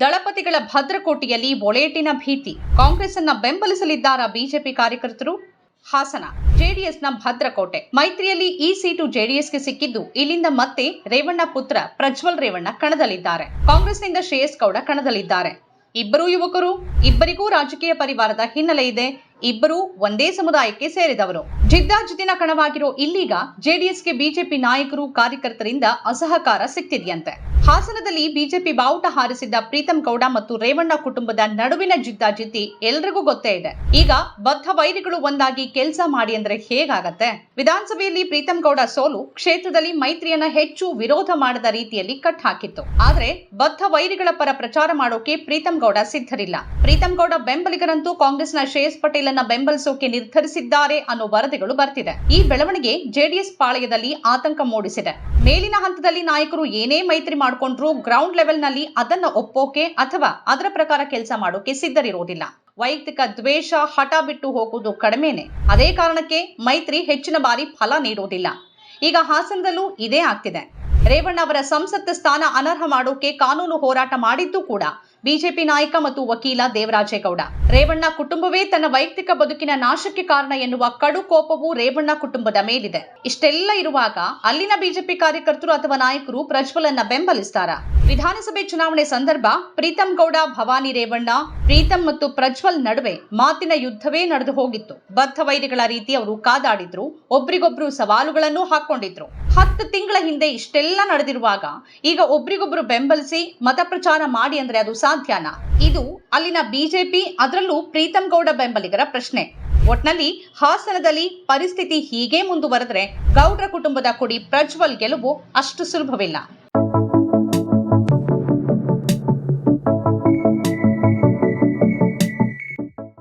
ದಳಪತಿಗಳ ಭದ್ರಕೋಟೆಯಲ್ಲಿ ಒಳೇಟಿನ ಭೀತಿ. ಕಾಂಗ್ರೆಸ್ ಅನ್ನ ಬೆಂಬಲಿಸಲಿದ್ದಾರಾ ಬಿಜೆಪಿ ಕಾರ್ಯಕರ್ತರು? ಹಾಸನ, ಜೆಡಿಎಸ್ನ ಭದ್ರಕೋಟೆ. ಮೈತ್ರಿಯಲ್ಲಿ ಈ ಸೀಟು ಜೆಡಿಎಸ್ಗೆ ಸಿಕ್ಕಿದ್ದು, ಇಲ್ಲಿಂದ ಮತ್ತೆ ರೇವಣ್ಣ ಪುತ್ರ ಪ್ರಜ್ವಲ್ ರೇವಣ್ಣ ಕಣದಲ್ಲಿದ್ದಾರೆ. ಕಾಂಗ್ರೆಸ್ನಿಂದ ಶ್ರೇಯಸ್ ಗೌಡ ಕಣದಲ್ಲಿದ್ದಾರೆ. ಇಬ್ಬರೂ ಯುವಕರು, ಇಬ್ಬರಿಗೂ ರಾಜಕೀಯ ಪರಿವಾರದ ಹಿನ್ನೆಲೆ ಇದೆ. ಇಬ್ಬರೂ ಒಂದೇ ಸಮುದಾಯಕ್ಕೆ ಸೇರಿದವರು. ಜಿದ್ದಾಜಿದ್ದಿನ ಕಣವಾಗಿರೋ ಇಲ್ಲೀಗ ಜೆಡಿಎಸ್ಗೆ ಬಿಜೆಪಿ ನಾಯಕರು, ಕಾರ್ಯಕರ್ತರಿಂದ ಅಸಹಕಾರ ಸಿಕ್ತಿದೆಯಂತೆ. ಹಾಸನದಲ್ಲಿ ಬಿಜೆಪಿ ಬಾವುಟ ಹಾರಿಸಿದ್ದ ಪ್ರೀತಂ ಗೌಡ ಮತ್ತು ರೇವಣ್ಣ ಕುಟುಂಬದ ನಡುವಿನ ಜಿದ್ದಾಜಿದ್ದಿ ಎಲ್ರಿಗೂ ಗೊತ್ತೇ ಇದೆ. ಈಗ ಬದ್ಧ ವೈರಿಗಳು ಒಂದಾಗಿ ಕೆಲಸ ಮಾಡಿ ಅಂದ್ರೆ ಹೇಗಾಗತ್ತೆ? ವಿಧಾನಸಭೆಯಲ್ಲಿ ಪ್ರೀತಂ ಗೌಡ ಸೋಲು ಕ್ಷೇತ್ರದಲ್ಲಿ ಮೈತ್ರಿಯನ್ನ ಹೆಚ್ಚು ವಿರೋಧ ಮಾಡದ ರೀತಿಯಲ್ಲಿ ಕಟ್ ಹಾಕಿತ್ತು. ಆದ್ರೆ ಬದ್ಧ ವೈರಿಗಳ ಪರ ಪ್ರಚಾರ ಮಾಡೋಕೆ ಪ್ರೀತಂ ಗೌಡ ಸಿದ್ಧರಿಲ್ಲ. ಪ್ರೀತಂ ಗೌಡ ಬೆಂಬಲಿಗರಂತೂ ಕಾಂಗ್ರೆಸ್ನ ಶ್ರೇಯಸ್ ಪಟೇಲ್ ಅನ್ನ ಬೆಂಬಲಿಸೋಕೆ ನಿರ್ಧರಿಸಿದ್ದಾರೆ ಅನ್ನೋ ವರದಿಗಳು ಬರ್ತಿದೆ. ಈ ಬೆಳವಣಿಗೆ ಜೆಡಿಎಸ್ ಪಾಳಯದಲ್ಲಿ ಆತಂಕ ಮೂಡಿಸಿದೆ. ಮೇಲಿನ ಹಂತದಲ್ಲಿ ನಾಯಕರು ಏನೇ ಮೈತ್ರಿ ಮಾಡಿಕೊಂಡ್ರು ಗ್ರೌಂಡ್ ಲೆವೆಲ್ನಲ್ಲಿ ಅದನ್ನ ಒಪ್ಪೋಕೆ ಅಥವಾ ಅದರ ಪ್ರಕಾರ ಕೆಲಸ ಮಾಡೋಕೆ ಸಿದ್ಧರಿರೋದಿಲ್ಲ ವೈಯಕ್ತಿಕ ದ್ವೇಷ ಹಠ ಬಿಟ್ಟು ಹೋಗುವುದು ಕಡಿಮೆನೆ. ಅದೇ ಕಾರಣಕ್ಕೆ ಮೈತ್ರಿ ಹೆಚ್ಚಿನ ಬಾರಿ ಫಲ ನೀಡುವುದಿಲ್ಲ. ಈಗ ಹಾಸನದಲ್ಲೂ ಇದೇ ಆಗ್ತಿದೆ. ರೇವಣ್ಣ ಅವರ ಸಂಸತ್ ಸ್ಥಾನ ಅನರ್ಹ ಮಾಡೋಕೆ ಕಾನೂನು ಹೋರಾಟ ಮಾಡಿದ್ದು ಕೂಡ ಬಿಜೆಪಿ ನಾಯಕ ಮತ್ತು ವಕೀಲ ದೇವರಾಜೇಗೌಡ. ರೇವಣ್ಣ ಕುಟುಂಬವೇ ತನ್ನ ವೈಯಕ್ತಿಕ ಬದುಕಿನ ನಾಶಕ್ಕೆ ಕಾರಣ ಎನ್ನುವ ಕಡು ಕೋಪವು ರೇವಣ್ಣ ಕುಟುಂಬದ ಮೇಲಿದೆ. ಇಷ್ಟೆಲ್ಲ ಇರುವಾಗ ಅಲ್ಲಿನ ಬಿಜೆಪಿ ಕಾರ್ಯಕರ್ತರು ಅಥವಾ ನಾಯಕರು ಪ್ರಜ್ವಲನ್ನ ಬೆಂಬಲಿಸ್ತಾರ? ವಿಧಾನಸಭೆ ಚುನಾವಣೆ ಸಂದರ್ಭ ಪ್ರೀತಂ ಗೌಡ, ಭವಾನಿ ರೇವಣ್ಣ, ಪ್ರೀತಂ ಮತ್ತು ಪ್ರಜ್ವಲ್ ನಡುವೆ ಮಾತಿನ ಯುದ್ಧವೇ ನಡೆದು ಹೋಗಿತ್ತು. ಬದ್ಧ ವೈರಿಗಳ ರೀತಿ ಅವರು ಕಾದಾಡಿದ್ರು, ಒಬ್ರಿಗೊಬ್ರು ಸವಾಲುಗಳನ್ನು ಹಾಕೊಂಡಿದ್ರು ಹತ್ತು ತಿಂಗಳ ಹಿಂದೆ ಇಷ್ಟೆಲ್ಲ ನಡೆದಿರುವಾಗ ಈಗ ಒಬ್ರಿಗೊಬ್ರು ಬೆಂಬಲಿಸಿ ಮತ ಪ್ರಚಾರ ಮಾಡಿ ಅಂದ್ರೆ ಅದು ಸಾಧ್ಯನ? ಇದು ಅಲ್ಲಿನ ಬಿಜೆಪಿ, ಅದರಲ್ಲೂ ಪ್ರೀತಂ ಗೌಡ ಬೆಂಬಲಿಗರ ಪ್ರಶ್ನೆ. ಒಟ್ನಲ್ಲಿ ಹಾಸನದಲ್ಲಿ ಪರಿಸ್ಥಿತಿ ಹೀಗೆ ಮುಂದುವರೆದ್ರೆ ಗೌಡ್ರ ಕುಟುಂಬದ ಕುಡಿ ಪ್ರಜ್ವಲ್ ಗೆಲುವು ಅಷ್ಟು ಸುಲಭವಿಲ್ಲ.